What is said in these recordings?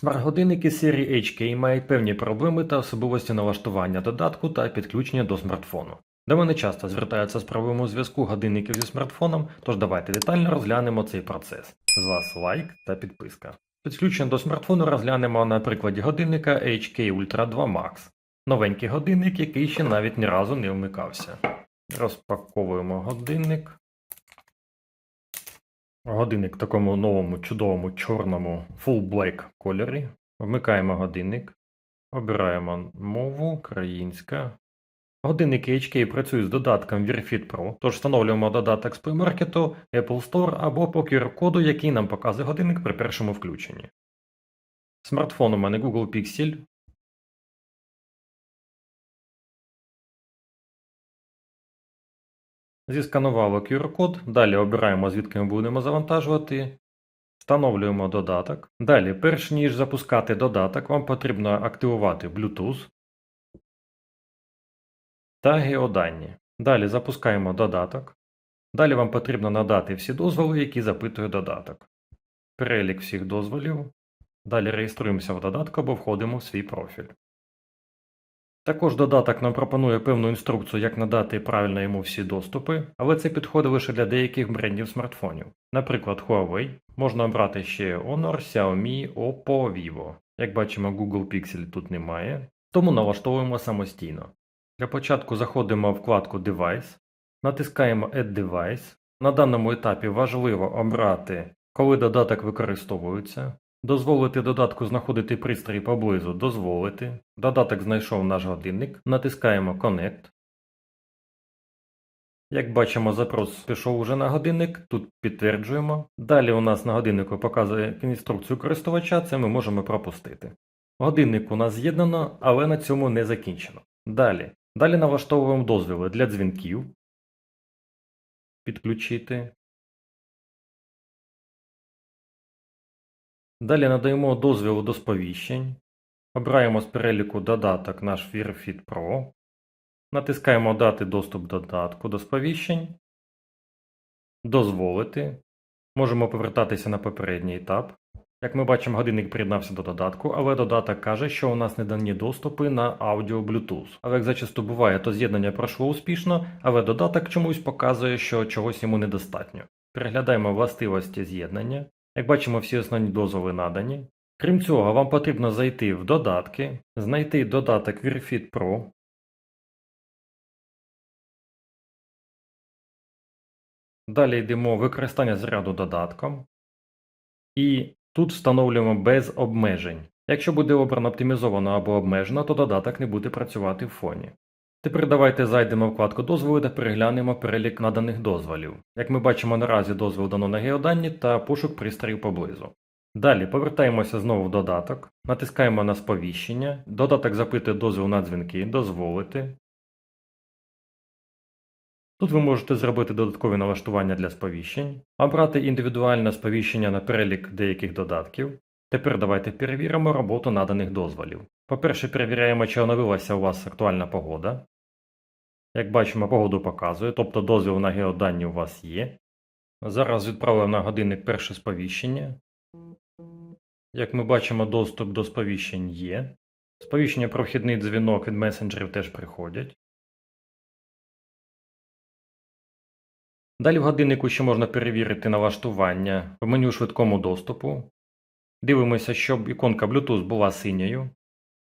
Смарт-годинники серії HK мають певні проблеми та особливості налаштування додатку та підключення до смартфону. До мене часто звертаються з проблемою зв'язку годинників зі смартфоном, тож давайте детально розглянемо цей процес. З вас лайк та підписка. Підключення до смартфону розглянемо на прикладі годинника HK Ultra 2 Max. Новенький годинник, який ще навіть ні разу не вмикався. Розпаковуємо годинник. Годинник в такому новому чудовому чорному full black кольорі. Вмикаємо годинник. Обираємо мову українська. Годинники HK працюють з додатком VeriFit Pro, тож встановлюємо додаток з Play Market, Apple Store або по QR-коду, який нам показує годинник при першому включенні. Смартфон у мене Google Pixel. Зісканувало QR-код, далі обираємо, звідки ми будемо завантажувати. Встановлюємо додаток. Далі, перш ніж запускати додаток, вам потрібно активувати Bluetooth та геодані. Далі запускаємо додаток. Далі вам потрібно надати всі дозволи, які запитує додаток. Перелік всіх дозволів. Далі реєструємося в додатку або входимо в свій профіль. Також додаток нам пропонує певну інструкцію, як надати правильно йому всі доступи, але це підходить лише для деяких брендів смартфонів. Наприклад, Huawei, можна обрати ще Honor, Xiaomi, Oppo, Vivo. Як бачимо, Google Pixel тут немає, тому налаштовуємо самостійно. Для початку заходимо в вкладку Device, натискаємо Add Device. На даному етапі важливо обрати, коли додаток використовується, дозволити додатку знаходити пристрій поблизу дозволити. Додаток знайшов наш годинник, натискаємо Connect. Як бачимо, запрос пішов уже на годинник, тут підтверджуємо. Далі у нас на годиннику показує інструкцію користувача, це ми можемо пропустити. Годинник у нас з'єднано, але на цьому не закінчено. Далі. Далі налаштовуємо дозвіли для дзвінків. Підключити. Далі надаємо дозвіл до сповіщень. Обираємо з переліку додаток наш VirFit Pro. Натискаємо Дати доступ додатку до сповіщень. Дозволити. Можемо повертатися на попередній етап. Як ми бачимо, годинник приєднався до додатку, але додаток каже, що у нас не дані доступи на аудіо Bluetooth. Але як зачасту буває, то з'єднання пройшло успішно, але додаток чомусь показує, що чогось йому недостатньо. Переглядаємо властивості з'єднання. Як бачимо, всі основні дозволи надані. Крім цього, вам потрібно зайти в додатки, знайти додаток VirFit Pro. Далі йдемо використання заряду додатком. І тут встановлюємо без обмежень. Якщо буде обрано оптимізовано або обмежено, то додаток не буде працювати в фоні. Тепер давайте зайдемо в вкладку дозволи та переглянемо перелік наданих дозволів. Як ми бачимо, наразі дозвіл дано на геодані та пошук пристроїв поблизу. Далі повертаємося знову в додаток, натискаємо на сповіщення, додаток запитує дозвіл на дзвінки, дозволити. Тут ви можете зробити додаткові налаштування для сповіщень, обрати індивідуальне сповіщення на перелік деяких додатків. Тепер давайте перевіримо роботу наданих дозволів. По-перше, перевіряємо, чи оновилася у вас актуальна погода. Як бачимо, погоду показує, тобто дозвіл на геодані у вас є. Зараз відправив на годинник перше сповіщення. Як ми бачимо, доступ до сповіщень є. Сповіщення про вхідний дзвінок від месенджерів теж приходять. Далі в годиннику ще можна перевірити налаштування в меню швидкому доступу. Дивимося, щоб іконка Bluetooth була синьою.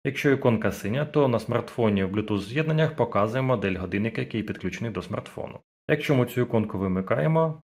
Якщо іконка синя, то на смартфоні в Bluetooth з'єднаннях показує модель годинника, який підключений до смартфону. Якщо ми цю іконку вимикаємо,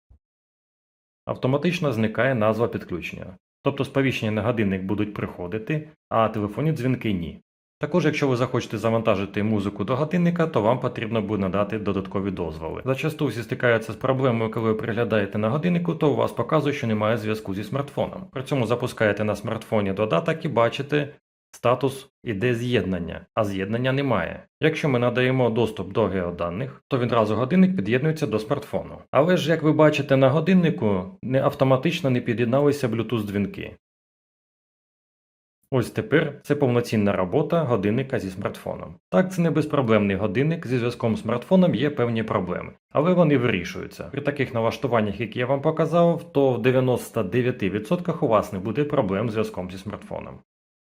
автоматично зникає назва підключення. Тобто сповіщення на годинник будуть приходити, а телефонні дзвінки ні. Також, якщо ви захочете завантажити музику до годинника, то вам потрібно буде надати додаткові дозволи. Зачасту всі стикаються з проблемою, коли ви переглядаєте на годиннику, то у вас показує, що немає зв'язку зі смартфоном. При цьому запускаєте на смартфоні додаток і бачите статус іде з'єднання, а з'єднання немає. Якщо ми надаємо доступ до геоданих, то відразу годинник під'єднується до смартфону. Але ж, як ви бачите на годиннику, не автоматично не під'єдналися Bluetooth дзвінки. Ось тепер це повноцінна робота годинника зі смартфоном. Так, це не безпроблемний годинник, зі зв'язком з смартфоном є певні проблеми, але вони вирішуються. При таких налаштуваннях, які я вам показав, то в 99% у вас не буде проблем з зв'язком зі смартфоном.